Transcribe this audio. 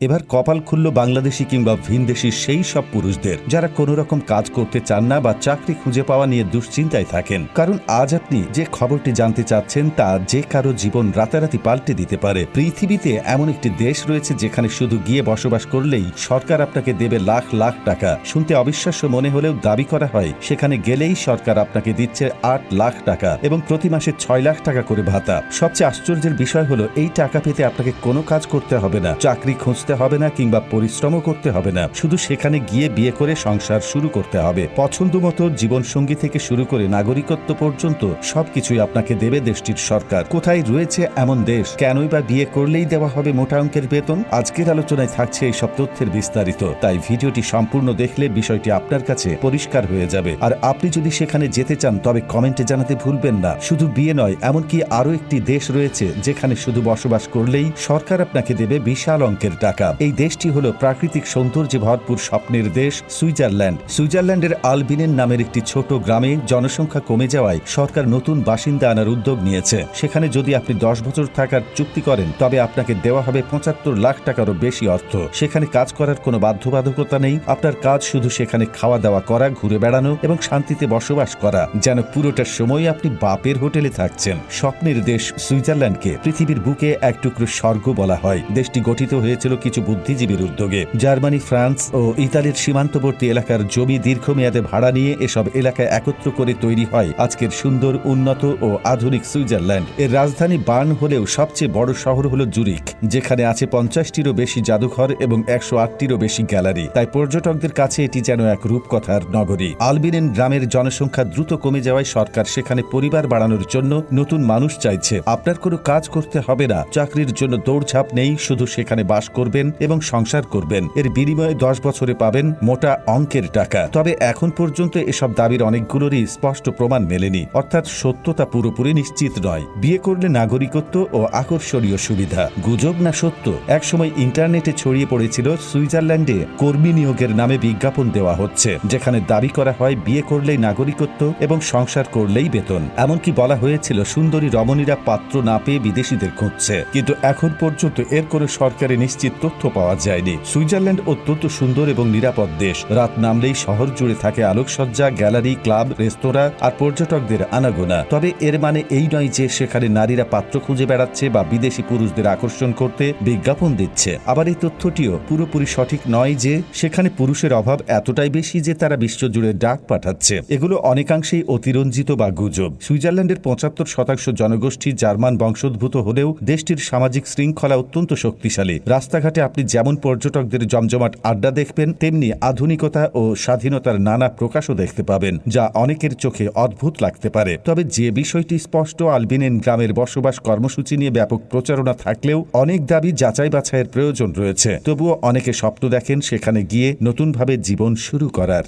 এবার কপাল খুলল বাংলাদেশি কিংবা ভিনদেশি সেই সব পুরুষদের, যারা কোনো রকম কাজ করতে চান না বা চাকরি খুঁজে পাওয়া নিয়ে দুশ্চিন্তায় থাকেন। কারণ আজ আপনি যে খবরটি জানতে চাচ্ছেন তা যে কারও জীবন রাতারাতি পাল্টে দিতে পারে। পৃথিবীতে এমন একটি দেশ রয়েছে যেখানে শুধু গিয়ে বসবাস করলেই সরকার আপনাকে দেবে লাখ লাখ টাকা। শুনতে অবিশ্বাস্য মনে হলেও দাবি করা হয়, সেখানে গেলেই সরকার আপনাকে দিচ্ছে আট লাখ টাকা এবং প্রতি মাসে ছয় লাখ টাকা করে ভাতা। সবচেয়ে আশ্চর্যের বিষয় হলো, এই টাকা পেতে আপনাকে কোনো কাজ করতে হবে না। চাকরি খুঁজতে হবে না কিংবা পরিশ্রমও করতে হবে না। শুধু সেখানে গিয়ে বিয়ে করে সংসার শুরু করতে হবে। পছন্দ মতো জীবনসঙ্গী থেকে শুরু করে নাগরিকত্ব পর্যন্ত সবকিছুই আপনাকে দেবে দেশটির সরকার। কোথায় রয়েছে এমন দেশ? কেনই বা বিয়ে করলেই দেওয়া হবে মোটা অঙ্কের বেতন? আজকের আলোচনায় থাকছে এই সব তথ্যের বিস্তারিত। তাই ভিডিওটি সম্পূর্ণ দেখলে বিষয়টি আপনার কাছে পরিষ্কার হয়ে যাবে। আর আপনি যদি সেখানে যেতে চান, তবে কমেন্টে জানাতে ভুলবেন না। শুধু বিয়ে নয়, এমনকি আরও একটি দেশ রয়েছে যেখানে শুধু বসবাস করলেই সরকার আপনাকে দেবে বিশাল অঙ্কের টাকা। এই দেশটি হলো প্রাকৃতিক সৌন্দর্যে ভরপুর স্বপ্নের দেশ, সুইজারল্যান্ড। সুইজারল্যান্ডের আলবিনেন নামের একটি ছোট গ্রামে জনসংখ্যা কমে যাওয়ায় সরকার নতুন বাসিন্দা আনার উদ্যোগ নিয়েছে। সেখানে যদি আপনি দশ বছর থাকার চুক্তি করেন, তবে আপনাকে দেওয়া হবে পঁচাত্তর লাখ টাকারও বেশি অর্থ। সেখানে কাজ করার কোনো বাধ্যবাধকতা নেই। আপনার কাজ শুধু সেখানে খাওয়া দাওয়া করা, ঘুরে বেড়ানো এবং শান্তিতে বসবাস করা। যেন পুরোটা সময় আপনি বাপের হোটেলে থাকছেন। স্বপ্নের দেশ সুইজারল্যান্ডকে পৃথিবীর বুকে এক টুকরো স্বর্গ বলা হয়। দেশটি গঠিত হয়েছিল কিছু বুদ্ধিজীবীর উদ্যোগে জার্মানি, ফ্রান্স ও ইতালির সীমান্তবর্তী এলাকার জমি দীর্ঘমেয়াদে ভাড়া নিয়ে এসব এলাকায় একত্র করে তৈরি হয় আজকের সুন্দর, উন্নত ও আধুনিক সুইজারল্যান্ড। এর রাজধানী বার্ন হলেও সবচেয়ে বড় শহর হল জুরিক যেখানে আছে পঞ্চাশটিরও বেশি জাদুঘর এবং একশো আটটিরও বেশি গ্যালারি। তাই পর্যটকদের কাছে এটি যেন এক রূপকথার নগরী। আলবিনেন গ্রামের জনসংখ্যা দ্রুত কমে যাওয়ায় সরকার সেখানে পরিবার বাড়ানোর জন্য নতুন মানুষ চাইছে। আপনার কোনো কাজ করতে হবে না। চাকরির জন্য দৌড়ঝাঁপ নেই, শুধু সেখানে বাস করবেন এবং সংসার করবেন। এর বিনিময়ে দশ বছরে পাবেন মোটা অঙ্কের টাকা। তবে এখন পর্যন্ত এসব দাবির অনেকগুলোরই স্পষ্ট প্রমাণ মেলেনি। অর্থাৎ সত্যতা পুরোপুরি নিশ্চিত নয়। বিয়ে করলে নাগরিকত্ব ও আকর্ষণীয় সুবিধা। গুজব না সত্য? একসময় ইন্টারনেটে ছড়িয়ে পড়েছিল সুইজারল্যান্ডে কর্মী নিয়োগের নামে বিজ্ঞাপন দেওয়া হচ্ছে, যেখানে দাবি করা হয় বিয়ে করলেই নাগরিকত্ব এবং সংসার করলেই বেতন। এমনকি বলা হয়েছিল সুন্দরী রমণীরা পাত্র না পেয়ে বিদেশিদের খুঁজছে। কিন্তু এখন পর্যন্ত এর কোনো সরকারি নিশ্চিত তথ্য পাওয়া যায়নি। সুইজারল্যান্ড অত্যন্ত সুন্দর এবং নিরাপদ দেশ। রাত নামলেই শহর জুড়ে থাকে আলোকসজ্জা, গ্যালারি, ক্লাব, রেস্তোরাঁ আর পর্যটকদের আনাগোনা। তবে এর মানে এই নয় যে সেখানে নারীরা পাত্র খুঁজে বেড়াচ্ছে বা বিদেশি পুরুষদের আকর্ষণ করতে বিজ্ঞাপন দিচ্ছে। আবার এই তথ্যটিও পুরোপুরি সঠিক নয় যে সেখানে পুরুষের অভাব এতটাই বেশি যে তারা বিশ্বজুড়ে ডাক পাঠাচ্ছে। এগুলো অনেকাংশেই অতিরঞ্জিত বা গুজব। সুইজারল্যান্ডের পঁচাত্তর শতাংশ জনগোষ্ঠী জার্মান বংশোদ্ভূত হলেও দেশটির সামাজিক শৃঙ্খলা অত্যন্ত শক্তিশালী। রাস্তাঘাটে আপনি যেমন পর্যটকদের জমজমাট আড্ডা দেখবেন, তেমনি আধুনিকতা ও স্বাধীনতার নানা প্রকাশও দেখতে পাবেন, যা অনেকের চোখে অদ্ভুত লাগতে পারে। তবে যে বিষয়টি স্পষ্ট, আলবিনেন গ্রামের বসবাস কর্মসূচি নিয়ে ব্যাপক প্রচারণা থাকলেও অনেক দাবি যাচাই বাছাইয়ের প্রয়োজন রয়েছে। তবুও অনেকে স্বপ্ন দেখেন সেখানে গিয়ে নতুনভাবে জীবন শুরু করার।